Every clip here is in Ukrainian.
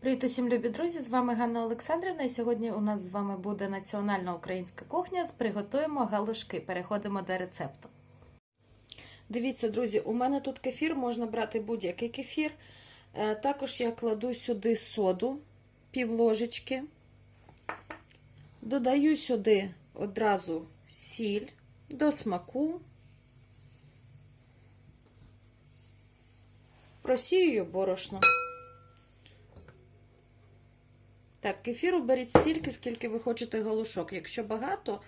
Привіт усім любі друзі! З вами Ганна Олександрівна. І сьогодні у нас з вами буде національна українська кухня. Приготуємо галушки. Переходимо до рецепту. Дивіться, друзі, у мене тут кефір, можна брати будь-який кефір. Е, Також я кладу сюди соду, пів ложечки. Додаю сюди одразу сіль до смаку. Просію борошно. Так, кефіру беріть стільки, скільки ви хочете галушок. Якщо багато,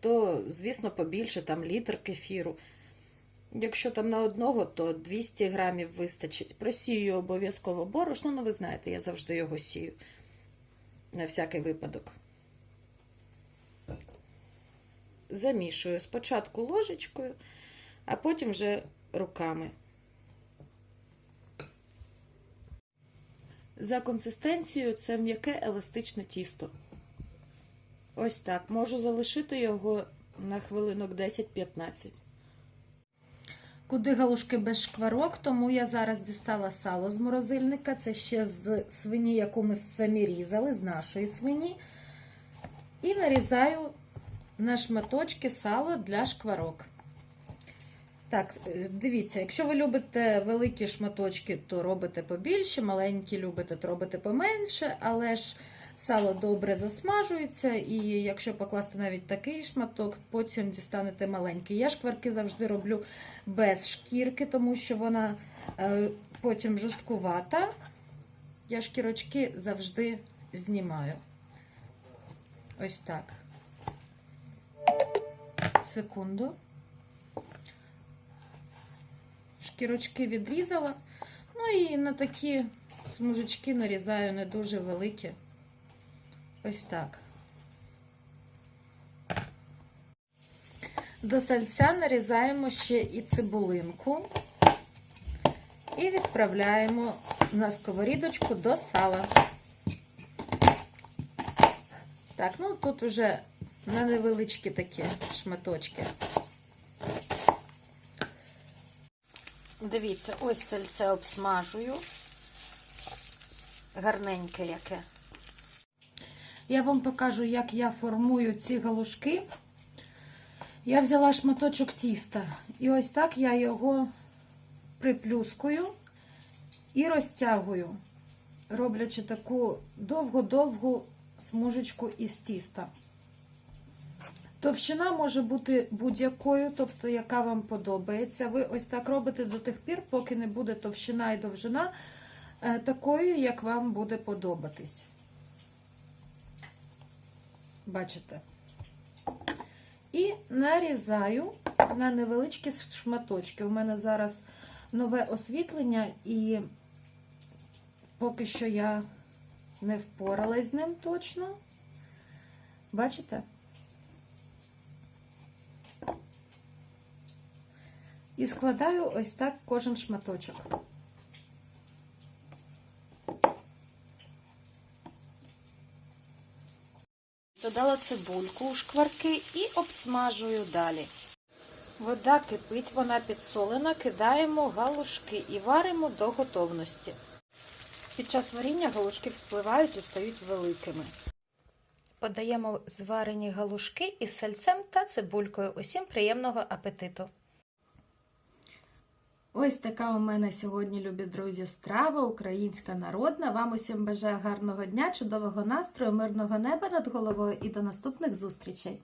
то, звісно, побільше, там літр кефіру. Якщо там на одного, то 200 грамів вистачить. Просію обов'язково борошно, ну ви знаєте, я завжди його сію. На всякий випадок. Замішую спочатку ложечкою, а потім вже руками. За консистенцією це м'яке еластичне тісто. Ось так. Можу залишити його на хвилинок 10-15. Куди галушки без шкварок, тому я зараз дістала сало з морозильника. Це ще з свині, яку ми самі різали, з нашої свині. І нарізаю на шматочки сало для шкварок. Так, дивіться, якщо ви любите великі шматочки, то робите побільше, маленькі любите, то робите поменше, але ж сало добре засмажується, і якщо покласти навіть такий шматок, потім дістанете маленький. Я шкварки завжди роблю без шкірки, тому що вона е, потім жорсткувата. Я шкірочки завжди знімаю. Ось так. Секунду. Шкірочки відрізала. Ну і на такі смужечки нарізаю не дуже великі. Ось так. До сальця нарізаємо ще і цибулинку і відправляємо на сковорідочку до сала. Так, ну тут вже на невеличкі такі шматочки. Дивіться, ось сальце обсмажую. Гарненьке яке. Я вам покажу, як я формую ці галушки. Я взяла шматочок тіста. І ось так я його приплюскую і розтягую, роблячи таку довгу-довгу смужечку із тіста. Товщина може бути будь-якою, тобто, яка вам подобається. Ви ось так робите до тих пір, поки не буде товщина і довжина е, такою, як вам буде подобатись. Бачите? І нарізаю на невеличкі шматочки. У мене зараз нове освітлення, і поки що я не впоралась з ним точно. Бачите? І складаю ось так кожен шматочок. Додала цибульку у шкварки і обсмажую далі. Вода кипить, вона підсолена, кидаємо галушки і варимо до готовності. Під час варіння галушки вспливають і стають великими. Подаємо зварені галушки із сальцем та цибулькою. Усім приємного апетиту! Ось така у мене сьогодні, любі друзі, страва, українська народна. Вам усім бажаю гарного дня, чудового настрою, мирного неба над головою і до наступних зустрічей!